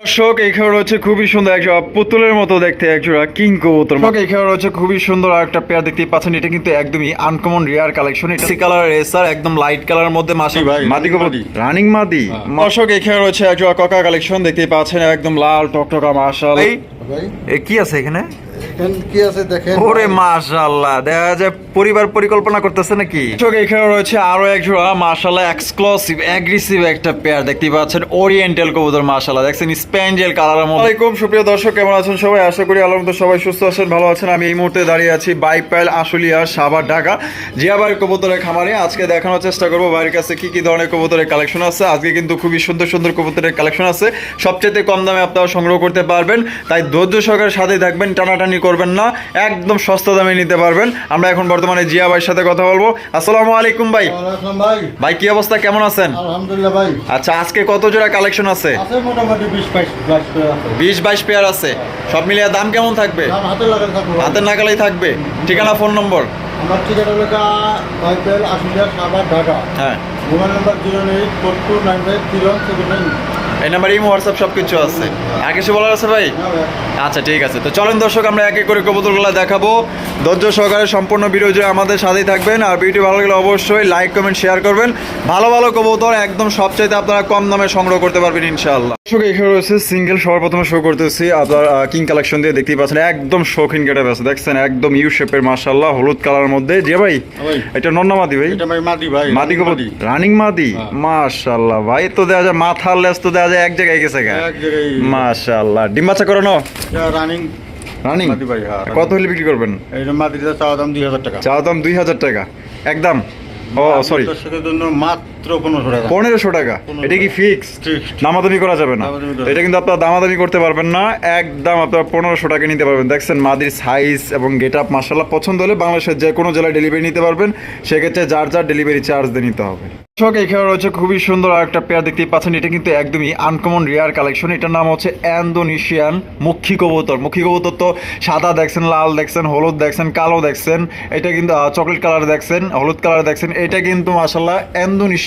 দর্শক এখানে রয়েছে খুবই সুন্দর একজোড়া পুতুলের মতো দেখতে একজোড়া কিং কবুতর। দর্শক এখানে রয়েছে খুবই সুন্দর আর একটা পেয়ার দেখতে পাচ্ছেন এটা কিন্তু একদমই আনকমন রেয়ার কালেকশন এটা সি কালার রেসার একদম লাইট কালার মধ্যে মাসি ভাই, মাদি কবুতর রানিং মাদি। দর্শক এখানে রয়েছে একজোড়া ককা কালেকশন দেখতে পাচ্ছেন একদম লাল টকটকা মাশাল এই এ কি আছে এখানে? কি আছে দেখেন? ওরে মাশাআল্লাহ দেখা যায় পরিবার পরিকল্পনা করতেছে নাকি? দর্শক এখানে রয়েছে আরও এক জোড়া মাশাআল্লাহ এক্সক্লুসিভ অ্যাগ্রেসিভ একটা পেয়ার দেখতে পাচ্ছেন ওরিয়েন্টাল কবুতর মাশাআল্লাহ। দেখছেন স্প্যাঞ্জেল কালারের মধ্যে। আলাইকুম সুপ্রিয় দর্শক কেমন আছেন সবাই? আশা করি আল্লাহর সবাই সুস্থ আছেন ভালো আছেন। আমি এই মুহূর্তে দাঁড়িয়ে আছি বাইপাইল আশুলিয়া সাভার ঢাকা। জিয়াবার কবুতরের খামারে আজকে দেখানোর চেষ্টা করব ভাইয়ের কাছে কি কি ধরনের কবুতরের কালেকশন আছে। আজকে কিন্তু খুবই সুন্দর সুন্দর কবুতরের কালেকশন আছে। সবচেয়ে কম দামে আপনারা সংগ্রহ করতে পারবেন। তাই ধৈর্য সহকারে সাথে থাকবেন। টানাটানি করবেন না একদম সস্তা দামে নিতে পারবেন। আমরা এখন বর্তমানে জিয়া ভাইয়ের সাথে কথা বলব। আসসালামু আলাইকুম ভাই। ভাই। কি অবস্থা? কেমন আছেন? আলহামদুলিল্লাহ ভাই। আচ্ছা আজকে কত জোড়া কালেকশন আছে? আছে মোটামুটি বিশ বাইশ পেয়ার আছে। সব মিলিয়ে দাম কেমন থাকবে? হাতের নাগালেই থাকবে। ঠিকানা ফোন নম্বর? আমার ঠিকানা লেখা বাইপেল আশুলিয়া সাবার ঢাকা। হ্যাঁ। Mobile number zero eight four two nine five zero seven nine. এই নাম্বার ইমো হোয়াটসঅ্যাপ সব কিছু আছে। আর কিছু বলার আছে ভাই? আচ্ছা ঠিক আছে। তো চলেন দর্শক আমরা এক এক করে কবুতরগুলো দেখাবো। ধৈর্য সহকারে সম্পূর্ণ ভিডিও জুড়ে আমাদের সাথেই থাকবেন। আর ভিডিও ভালো লাগলে অবশ্যই লাইক কমেন্ট শেয়ার করবেন। ভালো ভালো কবুতর একদম সবচাইতে আপনারা কম দামে সংগ্রহ করতে পারবেন ইনশাআল্লাহ। দর্শক এখানে রয়েছে সিঙ্গেল সবার প্রথমে শো করতেছি। আপনার কিং কালেকশন দিয়ে দেখতেই পাচ্ছেন একদম শৌখিন কেটে আছে দেখছেন একদম ইউ শেপের মাশাআল্লাহ হলুদ কালার মধ্যে। যে ভাই। এটা নন্নামাদি ভাই? এটা ভাই মাদি ভাই মাদি রানিং মাদি। হ্যাঁ। মাশাআল্লাহ ভাই তো দেখা যায় মাথার লেস তো দেখা যায় এক জায়গায় গেছে গা। এক জায়গায় মাশাআল্লাহ। ডিম বাচ্চা করানো রানিং রানিং কত হলে বিক্রি করবেন? এইটা মাদিটা চাওয়া দাম দুই হাজার টাকা। চা দাম দুই হাজার টাকা। একদম। ও সরি দর্শকের জন্য মাত্র পনেরোশো টাকা। পনেরোশো টাকা? এটা কি ফিক্স দামাদামি করা যাবে না। এটা কিন্তু আপনার দামাদামি করতে পারবেন না। একদম আপনার পনেরোশো টাকা নিতে পারবেন। দেখছেন মাদির সাইজ এবং গেট আপ মাসাল্লাহ পছন্দ হলে বাংলাদেশের যে কোনো জেলায় ডেলিভারি নিতে পারবেন। সেক্ষেত্রে যার যার ডেলিভারি চার্জ দিয়ে নিতে হবে। দর্শক এখানে রয়েছে খুবই সুন্দর একটা পেয়ার দেখতেই পাচ্ছেন। এটা কিন্তু একদমই আনকমন রেয়ার কালেকশন এটার নাম হচ্ছে অ্যান্ডোনেশিয়ান মুখী কবুতর। মুখী কবুতর তো সাদা দেখছেন লাল দেখছেন হলুদ দেখছেন কালো দেখছেন। এটা কিন্তু চকলেট কালার দেখছেন হলুদ কালার দেখছেন। এটা কিন্তু মাসাল্লাহ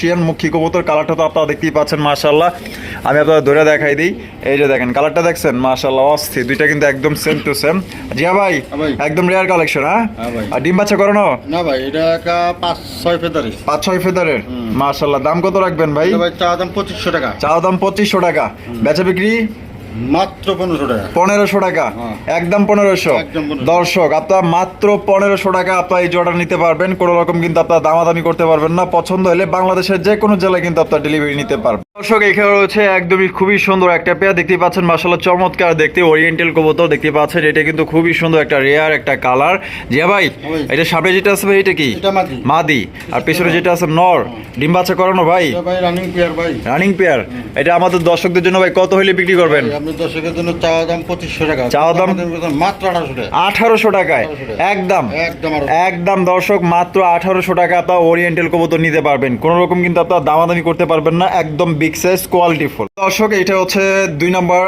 অ্যান্ডোনেশিয়ান মুখী কবুতর কালারটা তো আপনারা দেখতেই পাচ্ছেন মাসাল্লাহ আমি আপনাদের ধরে দেখাই দিই। এই যে দেখেন কালারটা দেখছেন? মাসাল্লাহ অস্থির। দুইটা কিন্তু একদম সেম টু সেম জিয়া ভাই হ্যাঁ ভাই। একদম রেয়ার কালেকশন হ্যাঁ? হ্যাঁ আর ডিম বাচ্চা করো না ভাই এটা পাঁচ ছয় ফেদারের পাঁচ ছয় ফেদারের? মাশাল্লাহ দাম কত রাখবেন ভাই? চা দাম পঁচিশশো টাকা। চা দাম পঁচিশশো টাকা। বেচা বিক্রি? মাত্র পনেরোশো টাকা। পনেরোশো টাকা? হ্যাঁ। একদম পনেরোশো? দর্শক আপনার মাত্র পনেরোশো টাকা আপনার এই জোড়া নিতে পারবেন। কোনো রকম কিন্তু আপনার দামাদামি করতে পারবেন না। পছন্দ হলে বাংলাদেশের যে কোনো জেলায় কিন্তু আপনার ডেলিভারি নিতে পারবেন। দর্শক এখানে রয়েছে একদমই খুবই সুন্দর একটা পেয়ার দেখতে পাচ্ছেন। মাসাল্লাহ চমৎকার দেখতে। ওরিয়েন্টাল কবুতর দেখতে পাচ্ছেন। এটা কিন্তু খুবই সুন্দর একটা রেয়ার একটা কালার জিয়া ভাই। এটা সামনে যেটা আছে ভাই এটা কি? মাদি। আর পেছনে যেটা আছে নর। ডিম বাচ্চা করানো ভাই? রানিং পেয়ার ভাই। রানিং পেয়ার এটা আমাদের দর্শকদের জন্য ভাই কত হলে বিক্রি করবেন? দর্শকের জন্য চাওয়া দাম পঁচিশশো টাকা। চাওয়া দাম? মাত্র আঠারোশো টাকায়। একদম। একদম একদম দর্শক মাত্র আঠারোশো টাকা আপনার ওরিয়েন্টাল কবুতর নিতে পারবেন। কোন রকম কিন্তু আপনার দামাদামি করতে পারবেন না। একদম বিগ সাইজ কোয়ালিটি ফুল দর্শক এটা হচ্ছে দুই নম্বর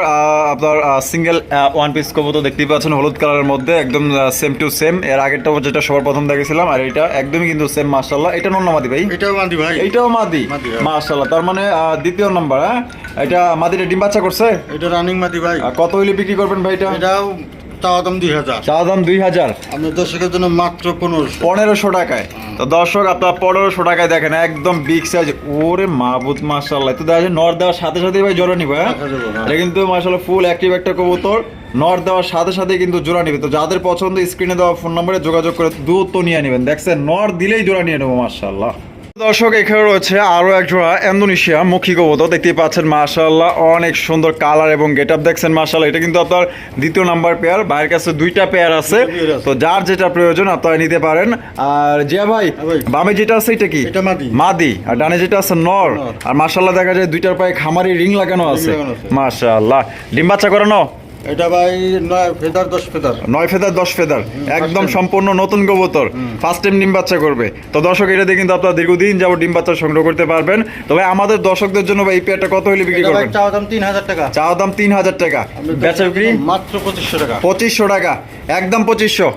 আপনার সিঙ্গেল ওয়ান পিস কবুতর দেখতেই পাচ্ছেন হলুদ কালারের মধ্যে একদম সেম টু সেম এর আগেরটা যেটা সবার প্রথম দেখেছিলাম আর এটা একদমই কিন্তু সেম মার্শাল্লাহ এটা নন্নামাদি ভাই? এটাও মাদি ভাই। এইটাও মাদি? মাদি, হ্যাঁ। মার্শাল্লাহ তার মানে দ্বিতীয় নম্বর হ্যাঁ? এটা মাদিটা ডিম বাচ্চা করছে? এটা রানিং মাদি ভাই। কত হইলে বিক্রি করবেন ভাই এটা? এটাও চাওয়া দাম দুই হাজার। চা দাম দুই হাজার। আপনার দর্শকের জন্য মাত্র পনেরোশো। পনেরোশো টাকায়। তো দর্শক আপনার পনেরোশো টাকায় দেখেন একদম বিগ সাইজ ওরে মাহবুদ তো দেখা যায় নর দেওয়ার সাথে সাথে ভাই জোড়া নিবে হ্যাঁ? হ্যাঁ। এটা কিন্তু ফুল অ্যাক্টিভ একটা কবুতর। নর দেওয়ার সাথে সাথে কিন্তু জোড়া নিবে। তো যাদের পছন্দ স্ক্রিনে দেওয়া ফোন নম্বরে যোগাযোগ করে দ্রুত নিয়ে নেবেন। দেখছেন নর দিলেই জোড়া নিয়ে নেব মার্শাল্লাহ দর্শক এখানে রয়েছে আরও এক জোড়া ইন্দোনেশিয়া মুখী কবুতর। দেখতেই পাচ্ছেন মাশাল্লাহ অনেক সুন্দর কালার এবং গেট আপ দেখছেন মাশাল্লাহ এটা কিন্তু আপনার দ্বিতীয় নাম্বার পেয়ার ভাইয়ের কাছে দুইটা পেয়ার আছে। তো যার যেটা প্রয়োজন আপনারা নিতে পারেন। আর জিয়া ভাই বামে যেটা আছে এটা কি? মাদি। আর ডানে যেটা আছে নর। আর মাশাল্লাহ দেখা যায় দুইটার পায়ে খামারি রিং লাগানো আছে। আছে। ডিম বাচ্চা করানো এটা ভাই নয় ফেদার দশ ফেদার। নয় ফেদার দশ ফেদার। একদম সম্পূর্ণ নতুন কবুতর। ফার্স্ট টাইম ডিম বাচ্চা করবে। তো দর্শক এটা দিয়ে কিন্তু আপনারা দীর্ঘদিন যাবত ডিম বাচ্চা সংগ্রহ করতে পারবেন। তবে আমাদের দর্শকদের জন্য ভাই এই পেয়ারটা কত হলে বিক্রি করবেন? চাওয়া দাম তিন হাজার টাকা। চাওয়া দাম তিন হাজার টাকা। বেচা বিক্রি? মাত্র পঁচিশশো টাকা। পঁচিশশো টাকা। একদম পঁচিশশো।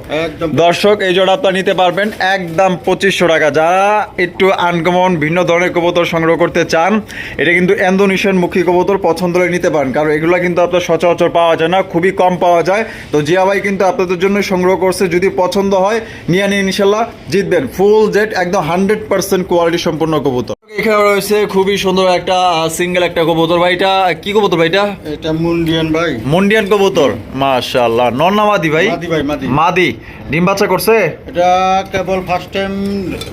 দর্শক এই জোড়া আপনারা নিতে পারবেন। একদম পঁচিশশো টাকা। যারা একটু আনকমন ভিন্ন ধরনের কবুতর সংগ্রহ করতে চান এটা কিন্তু ইন্দোনেশিয়ান মুখী কবুতর পছন্দ হলে নিতে পারেন। কারণ এগুলো কিন্তু আপনার সচরাচর পাওয়া যায় না খুবই কম পাওয়া যায়। তো জিয়া ভাই কিন্তু আপনাদের জন্য সংগ্রহ করছে যদি পছন্দ হয় নিয়ে নিয়ে ইনশাল্লাহ। জিতবেন। ফুল জেট একদম হান্ড্রেড পার্সেন্ট কোয়ালিটি সম্পূর্ণ কবুতর। এখানে রয়েছে খুবই সুন্দর একটা সিঙ্গেল একটা কবুতর। ভাইটা কি কবুতর ভাইটা এটা? মুন্ডিয়ান ভাই। মন্ডিয়ান কবুতর। মাশাআল্লাহ। নন্নামাদি ভাই? মাদি ভাই মাদি। মাদি। ডিম বাচ্চা করছে? এটা কেবল ফার্স্ট টাইম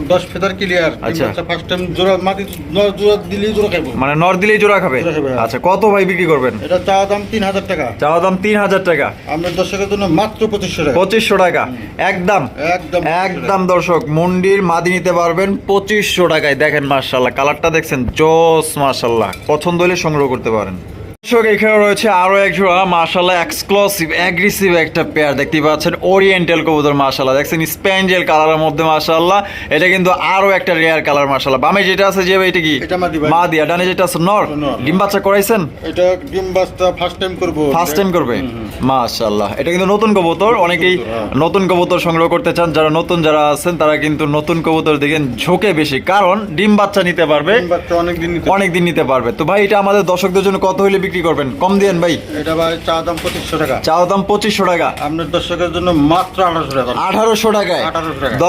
দশ ফেদার ক্লিয়ার আচ্ছা। ফার্স্ট টাইম জোড়া মাটি ন- জোড়া দিলেই জোড়া খাব মানে নর দিলেই জোড়া খাবে হ্যাঁ। আচ্ছা কত ভাই বিক্রি করবেন? এটা চাওয়া দাম তিন হাজার টাকা। চাওয়া দাম তিন হাজার টাকা। দর্শকের জন্য মাত্র পঁচিশশো টাকা। পঁচিশশো টাকা। একদম। একদম একদম দর্শক মন্ডির মাদি নিতে পারবেন পঁচিশশো টাকায়। দেখেন মার্শাল্লাহ কালারটা দেখছেন জস মার্শাল্লাহ পছন্দ হলে সংগ্রহ করতে পারেন। দর্শক এখানে রয়েছে আরও এক জোড়া মার্শাল্লাহ এক্সক্লুসিভ অ্যাগ্রেসিভ একটা পেয়ার দেখতে পাচ্ছেন। ওরিয়েন্টাল কবুতর মার্শাল্লাহ দেখছেন কালারের মধ্যে মার্শাল্লাহ এটা কিন্তু আরও একটা রেয়ার কালার মার্শাল্লাহ বামে যেটা আছে যে এটা কি। মাদি আর ডানে যেটা আছে নর। ডিম বাচ্চা করাইছেন? এটা ডিম বাসটা ফার্স্ট টাইম করব। ফার্স্ট টাইম করবে? এটা কিন্তু নতুন কবুতর। অনেকেই হ্যাঁ। নতুন কবুতর সংগ্রহ করতে চান। যারা নতুন যারা আছেন তারা কিন্তু নতুন কবুতর দেখেন ঝোঁকে বেশি। কারণ ডিম বাচ্চা নিতে পারবে। বাচ্চা অনেক দিন নিতে পারবে। তো ভাই এটা আমাদের দর্শকদের জন্য কত হইলে বিক্রি করবেন। কম দিয়েন ভাই। এটা ভাই চা দাম পঁচিশশো টাকা। চাও দাম পঁচিশশো টাকা। আপনার দর্শকের জন্য মাত্র আঠারোশো টাকা আঠারোশো টাকায়।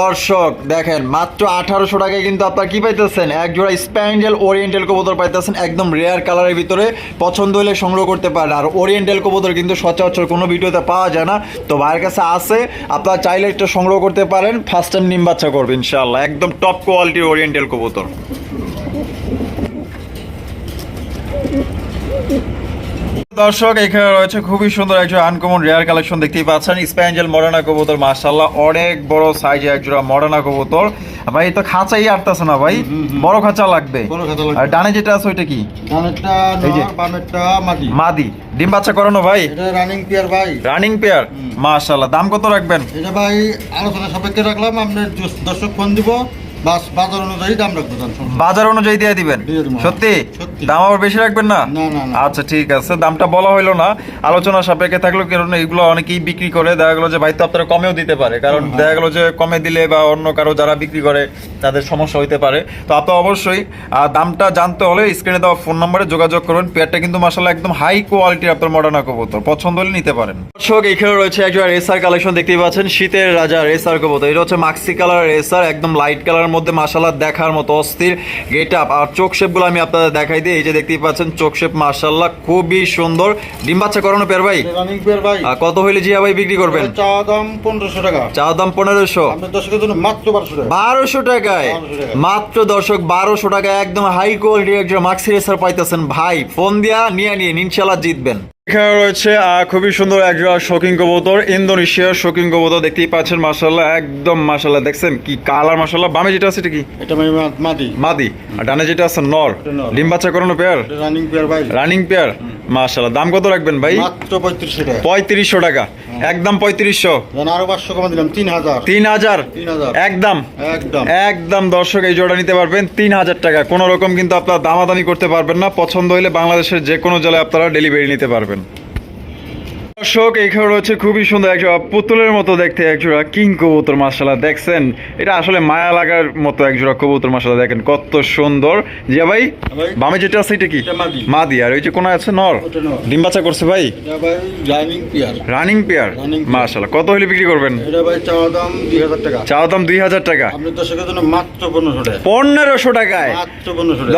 দর্শক দেখেন মাত্র আঠারোশো টাকায় কিন্তু আপনার কি পাইতেছেন? এক জোড়া স্প্যান্ডেল ওরিয়েন্টাল কবুতর পাইতেছেন একদম রেয়ার কালারের ভিতরে। পছন্দ হলে সংগ্রহ করতে পারেন। আর ওরিয়েন্টাল কবুতর কিন্তু সচরাচর কোনো ভিডিওতে পাওয়া যায় না। তো ভাইয়ের কাছে আছে আপনারা চাইলে একটু সংগ্রহ করতে পারেন। ফার্স্ট টাইম নিম বাচ্চা করবে ইনশাআল্লাহ। একদম টপ কোয়ালিটির ওরিয়েন্টাল কবুতর। দর্শক এখানে রয়েছে খুবই সুন্দর একজন আনকমন রেয়ার কালেকশন দেখতেই পাচ্ছেন। স্প্যাঞ্জেল মডার্না কবুতর মাশাল্লাহ অনেক বড় সাইজে একজোড়া মডার্না কবুতর ভাই তো খাঁচাই আটতেছে না ভাই? বড় খাঁচা লাগবে। আর ডানে যেটা আছে ওইটা কি? মাদি। ডিম বাচ্চা করানো ভাই? রানিং পেয়ার ভাই। রানিং পেয়ার মাশাল্লাহ দাম কত রাখবেন? এটা ভাই আলোচনা সাপেক্ষে রাখলাম আপনার দর্শক ফোন দিব। বাজার অনুযায়ী দাম রাখব বাজার অনুযায়ী দিয়ে দিবেন? সত্যি? সত্যি। দাম আবার বেশি রাখবেন না? না, না, না। আচ্ছা ঠিক আছে। দামটা বলা হইল না। আলোচনা সাপেক্ষে থাকলেও কারণ এগুলো অনেকেই বিক্রি করে। দেখা গেলো যে ভাই তো আপনারা কমেও দিতে পারে। কারণ দেখা গেলো যে কমে দিলে বা অন্য কারও যারা বিক্রি করে তাদের সমস্যা হইতে পারে। তো আপনার অবশ্যই দামটা জানতে হলে স্ক্রিনে দেওয়া ফোন নম্বরে যোগাযোগ করবেন পেয়ারটা কিন্তু মাসাল্লাহ একদম হাই কোয়ালিটির আপনার মডার্ন কবুতর। পছন্দ হলে নিতে পারেন। দর্শক এখানে রয়েছে একজন রেসার কালেকশন দেখতেই পাচ্ছেন। শীতের রাজা রেসার কবুতর। এটা হচ্ছে মাক্সি কালার রেসার একদম লাইট কালারের মধ্যে মাসাল্লাহ দেখার মতো অস্থির গেট আপ আর চোখ শেপগুলো আমি আপনাদের দেখাই দিই। এই যে দেখতেই পাচ্ছেন চোখ শেপ মাসাল্লাহ খুবই সুন্দর। ডিম বাচ্চা করানো পেয়ার ভাই? আর কত হইলে জিয়া ভাই বিক্রি করবেন? চা দাম পনেরোশো টাকা। চা দাম পনেরোশো। বারোশো টাকায়? মাত্র দর্শক বারোশো টাকায় একদম হাই কোয়ালিটির একজন মাক্সি রেসার পাইতেছেন ভাই। ফোন দিয়া নিয়ে নিয়ে ইনশাল্লাহ জিতবেন। এখানে রয়েছে আহ, খুবই সুন্দর একজোড়া শৌখিন কবুতর ইন্দোনেশিয়ার শৌখিন কবুতর দেখতেই পাচ্ছেন মাসাল্লাহ একদম মাসাল্লাহ দেখছেন কি কালার মাসাল্লাহ বামে যেটা আছে এটা কি? এটা মাদি। মাদি আর ডানে যেটা আছে নর। ডিম বাচ্চা করানো পেয়ার রানিং পেয়ার ভাই। রানিং পেয়ার মাসাল্লাহ দাম কত রাখবেন ভাই? মাত্র পঁয়ত্রিশশো টাকা। পঁয়ত্রিশশো টাকা। একদম পঁয়ত্রিশশো। জান আরও 500 কম দিলাম তিন হাজার। তিন হাজার? তিন হাজার। একদম? একদম। একদম দর্শক এই জোড়া নিতে পারবেন তিন হাজার টাকা। কোনো রকম কিন্তু আপনারা দামাদামি করতে পারবেন না। পছন্দ হলে বাংলাদেশের যে কোনো জেলায় আপনারা ডেলিভারি নিতে পারবেন। দর্শক এখানে রয়েছে খুবই সুন্দর একজোড়া পুতুলের মতো দেখতে একজোড়া কিং কবুতর মাসালা দেখছেন এটা আসলে মায়া লাগার মতো একজোড়া কবুতর মাসালা দেখেন কত সুন্দর। জিয়া ভাই। বামে যেটা আছে এটা কি? মাদি। আর ওই যে কোন আছে নর? ডিম বাচ্চা করছে ভাই? Running pair. মাসালা কত হলে বিক্রি করবেন? চাওয়া দাম দুই হাজার টাকা। পনেরোশো টাকায়।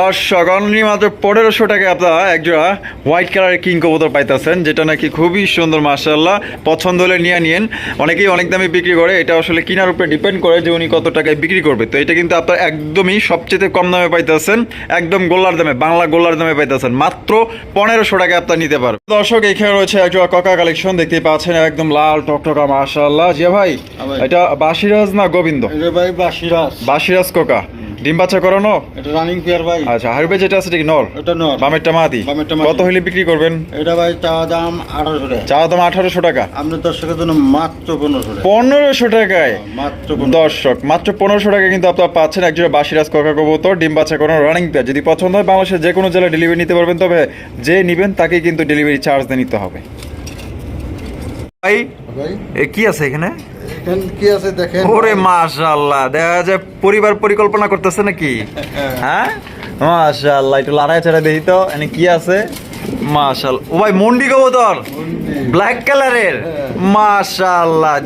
দর্শক অনলি মাত্র পনেরোশো টাকায় আপনারা একজোড়া হোয়াইট কালারের কিং কবুতর পাইতেছেন যেটা নাকি খুবই সুন্দর মার্শাল্লাহ পছন্দ হলে নিয়ে নিয়েন। অনেকেই অনেক দামে বিক্রি করে। এটা আসলে কেনার উপরে ডিপেন্ড করে যে উনি কত টাকায় বিক্রি করবে। তো এটা কিন্তু আপনার একদমই সবচেয়ে কম দামে পাইতেছেন। একদম গোল্লার দামে বাংলা গোল্লার দামে পাইতেছেন। মাত্র পনেরোশো টাকায় আপনার নিতে পারবেন। দর্শক এখানে রয়েছে একজোড়া ককা কালেকশন দেখতে পাচ্ছেন একদম লাল টকটকা মার্শাল্লাহ ভাই হ্যাঁ ভাই। এটা বাসিরাজ না গোবিন্দ? ভাই বাসিরাস বাসিরাজ কোকা ডিম বাচ্চা করানো? এটা রানিং পেয়ার ভাই। আচ্ছা হারবে যেটা আছে এটা কি নর এটা নর বামেরটা মাদি? বামেরটা মাদি। কত হইলে বিক্রি করবেন? এটা ভাই চা দাম আঠারোশো টাকা। চা দাম আঠারোশো টাকা? আপনার দর্শকের জন্য মাত্র পনেরোশো টাকা। পনেরোশো টাকায়? মাত্র পনেরো দর্শক মাত্র পনেরোশো টাকা কিন্তু আপনারা পাচ্ছেন একজোড়া বাসিরাজ ককা কবুতর ডিম বাচ্চা কোনো রানিং পেয়ার যদি পছন্দ হয় বাংলাদেশের যে কোনো জেলায় ডেলিভারি নিতে পারবেন তবে যে নেবেন তাকে কিন্তু ডেলিভারি চার্জ দিয়ে নিতে হবে। ভাই ভাই এ কি আছে এখানে? কি আছে দেখেন। ওরে মাশাআল্লাহ দেখা যায় পরিবার পরিকল্পনা করতেছে নাকি? হ্যাঁ। মাশাআল্লাহ একটু লড়াই ছেড়ে দেখি তো এনে কি আছে? মাশাআল্লাহ ও ভাই মন্ডি কবুতর। ব্ল্যাক কালারের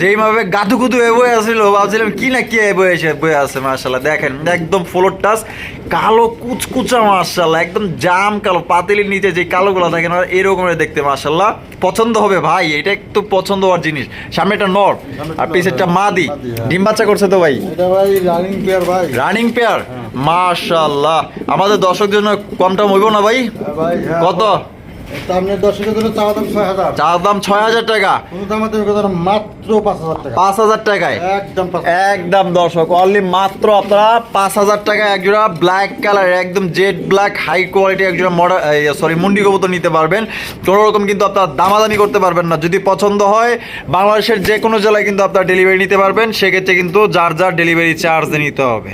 যেইভাবে গাদু গুদু বয়ে আসছিল ভাবছিলাম কি না কি বয়ে এসে বয়ে আছে মাশাআল্লাহ দেখেন একদম ফ্লোর টাচ কালো কুচকুচা মাশাআল্লাহ একদম জাম কালো পাতিলির নিচে যে কালোগুলো থাকে না এরকমের দেখতে মাশাআল্লাহ পছন্দ হবে ভাই এটা একটু পছন্দ হওয়ার জিনিস। সামনে একটা নর আর পিছেরটা মাদি। হ্যাঁ। ডিম বাচ্চা করছে তো ভাই। ভাই রানিং পেয়ার ভাই। রানিং পেয়ার মাশাআল্লাহ। আমাদের দর্শকদের জন্য কম টম হইব না ভাই? হ্যাঁ হ্যাঁ। কত? চার দাম ছয় হাজার। টাকা। মাত্র পাঁচ হাজার টাকায়? একদম একদম দর্শক অনলি মাত্র আপনারা পাঁচ হাজার টাকা একজোড়া ব্ল্যাক কালার একদম জেড ব্ল্যাক হাই কোয়ালিটি একজোড়া মডার সরি মুন্ডি কবুতর নিতে পারবেন। কোনো রকম কিন্তু আপনারা দামাদামি করতে পারবেন না। যদি পছন্দ হয় বাংলাদেশের যে কোনো জেলায় কিন্তু আপনার ডেলিভারি নিতে পারবেন। সেক্ষেত্রে কিন্তু যার যার ডেলিভারি চার্জ নিতে হবে।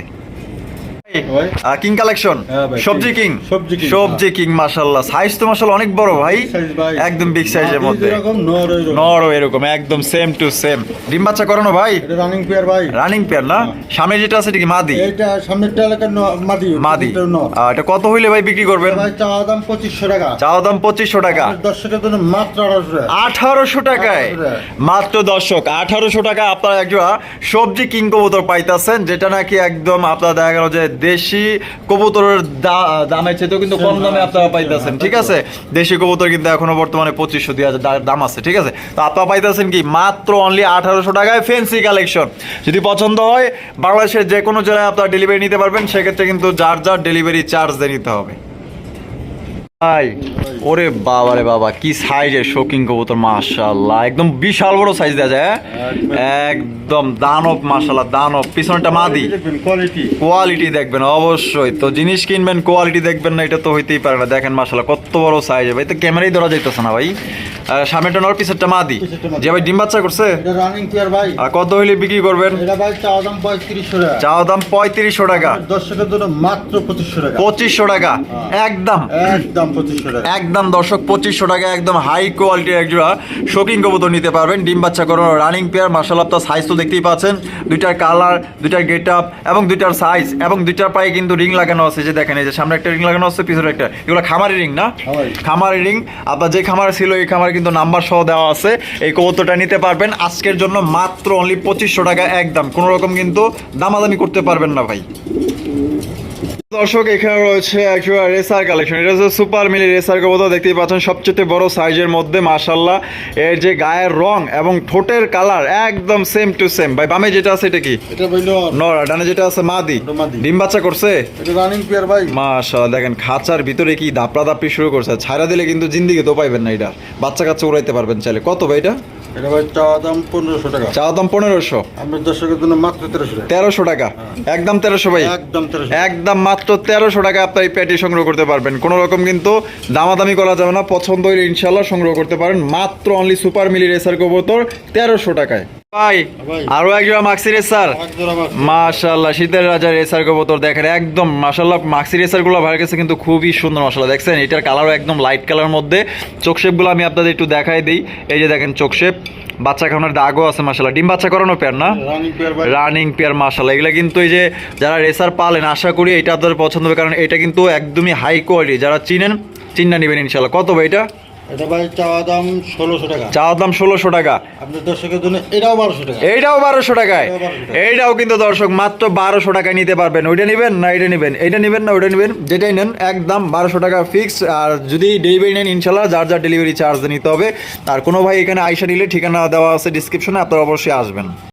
কিং কালেকশন হ্যাঁ সবজি কিং সবজি সবজি কিং মাশাল্লাহ সাইজ তো মাশাল্লাহ অনেক বড় ভাই। একদম বিগ সাইজের মধ্যে। নর এরকম। একদম সেম টু সেম ডিম বাচ্চা করানো ভাই? রানিং পেয়ার ভাই। রানিং পেয়ার না? সামনে যেটা আছে এটা কি মাদি সামনেরটা এলাকার মাদি মাদি। এটা কত হইলে ভাই বিক্রি করবেন? ভাই চা দাম পঁচিশশো টাকা। চাওয়া দাম পঁচিশশো টাকা। দর্শকের জন্য মাত্র আঠারোশো টাকা। আঠারোশো টাকায়? মাত্র দর্শক আঠারোশো টাকা আপনারা একজোড়া সবজি কিং কবুতর পাইতেছেন যেটা নাকি একদম আপনারা দেখা গেল যে দেশি কবুতরের দামের চেয়েও কিন্তু কম দামে আপনারা পাইতেছেন ঠিক আছে? দেশি কবুতর কিন্তু এখনও বর্তমানে পঁচিশশো দুই হাজার দাম আছে ঠিক আছে? তো আপনারা পাইতেছেন কি মাত্র অনলি আঠারোশো টাকায় ফেন্সি কালেকশন যদি পছন্দ হয় বাংলাদেশের যে কোনো জেলায় আপনারা ডেলিভারি নিতে পারবেন সেক্ষেত্রে কিন্তু যার যার ডেলিভারি চার্জ দিয়ে নিতে হবে। ভাই ওরে বাবা রে বাবা কি সাইজের শৌকিং কবুতর মাশাল্লাহ একদম বিশাল বড় সাইজ দেওয়া যায় হ্যাঁ? একদম দানব মাশাল্লাহ দানব। পিছনটা মাদি। কোয়ালিটি দেখবেন অবশ্যই। তো জিনিস কিনবেন কোয়ালিটি দেখবেন না এটা তো হইতেই পারে না। দেখেন মাশাল্লাহ কত বড় সাইজ ভাই তো ক্যামেরাই ধরা যাইতেছে না ভাই। সামনেটা নর পিছেরটা মাদি। পিছেরটা মাদি। যে ভাই ডিম বাচ্চা করছে? রানিং পেয়ার ভাই। আর কত হইলে বিক্রি করবেন? এটা ভাই দাম পঁয়ত্রিশশো টাকা। চাওয়া দাম পঁয়ত্রিশশো টাকা। দর্শকের জন্য মাত্র পঁচিশশো টাকা। পঁচিশশো টাকা। একদম। একদম পঁচিশশো টাকা। একদম দর্শক পঁচিশশো টাকা একদম হাই কোয়ালিটির একজোড়া শৌকিং কবুতর নিতে পারবেন। ডিম বাচ্চা করানো রানিং পেয়ার মার্শাল আপনার সাইজ তো দেখতেই পাচ্ছেন। দুইটার কালার দুইটার গেট আপ এবং দুইটার সাইজ এবং দুইটার পায়ে কিন্তু রিং লাগানো আছে। যে দেখেন এই যে সামনে একটা রিং লাগানো আছে পিছনে একটা। এগুলো খামারি রিং না। খামারি রিং আপনার যে খামার ছিল এই খামারে কিন্তু নাম্বার সহ দেওয়া আছে। এই কবুতরটা নিতে পারবেন। আজকের জন্য মাত্র অনলি পঁচিশশো টাকা একদম। কোনোরকম কিন্তু দামাদামি করতে পারবেন না ভাই। দর্শক এখানে রয়েছে একটা রেসার কালেকশন। এটা হচ্ছে সুপার মিলি রেসার কবুতর দেখতেই পাচ্ছেন সবচেয়ে বড় সাইজের মধ্যে মাশাল্লাহ এর যে গায়ের রং এবং ঠোঁটের কালার একদম সেম টু সেম ভাই বামে যেটা আছে এটা কি? এটা ভাই নর। ডানে যেটা আছে মাদি। ডিম বাচ্চা করছে? এটা রানিং পেয়ার ভাই। মাশাল্লাহ দেখেন খাঁচার ভিতরে কি দাপড়া দাপড়ি শুরু করছে। ছাইরা দিলে কিন্তু জিন্দিগি তো পাইবেন না এটা। বাচ্চা কাচ্চা উড়াইতে পারবেন চাইলে। কত ভাই এটা? এটা ভাই চা দাম পনেরোশো টাকা। চাওয়া দাম পনেরোশো। আপনার দর্শকের জন্য মাত্র তেরোশো টাকা। তেরোশো টাকা। একদম তেরোশো ভাই। একদম তেরোশো একদম মাত্র তেরোশো টাকা আপনার এই প্যাটি সংগ্রহ করতে পারবেন। কোনো রকম কিন্তু দামাদামি করা যাবে না। পছন্দ হইলে ইনশাল্লাহ সংগ্রহ করতে পারেন। মাত্র অনলি সুপার মিলি রেসার কবুতর তেরোশো টাকায়। ভাই। আরও একজন মাক্সি রেসার এক জোড়া মাশাল্লাহ শীতের রাজা রেসার কবুতর দেখেন একদম মাশাল্লাহ মাক্সি রেসারগুলো ভাইয়ের কাছে কিন্তু খুবই সুন্দর দেখছেন এটার কালারও একদম লাইট কালার মধ্যে। চোখ শেপগুলো আমি আপনাদের একটু দেখাই দিই। এই যে দেখেন চোখ শেপ বাচ্চা খাওয়ানোর দাগও আছে ডিম বাচ্চা করানো পেয়ার না? রানিং পেয়ার মার্শাল এগুলো কিন্তু এই যে যারা রেসার পালেন আশা করি এটা আপনাদের পছন্দ হবে কারণ এটা কিন্তু একদমই হাই কোয়ালিটি যারা চিনেন চিন্না নেবেন ইনশাল্লাহ কত ভাই এটা? এটা ভাই চা দাম ষোলোশো টাকা। চাওয়ার দাম ষোলোশো টাকা। আপনার দর্শকের জন্য এটাও বারোশো টাকা। এইটাও বারোশো টাকায়। এটাও 1200 টাকা। এইটাও কিন্তু দর্শক মাত্র বারোশো টাকায় নিতে পারবেন। ওইটা নেবেন না এটা নেবেন? নেবেন না ওইটা নেবেন? যেটাই নেন একদম বারোশো টাকা ফিক্স আর যদি ডেলিভারি নেন ইনশাল্লাহ যার যার ডেলিভারি চার্জ নিতে হবে আর কোনো ভাই এখানে আইসা নিলে ঠিকানা দেওয়া আছে ডিসক্রিপশনে আপনারা অবশ্যই আসবেন।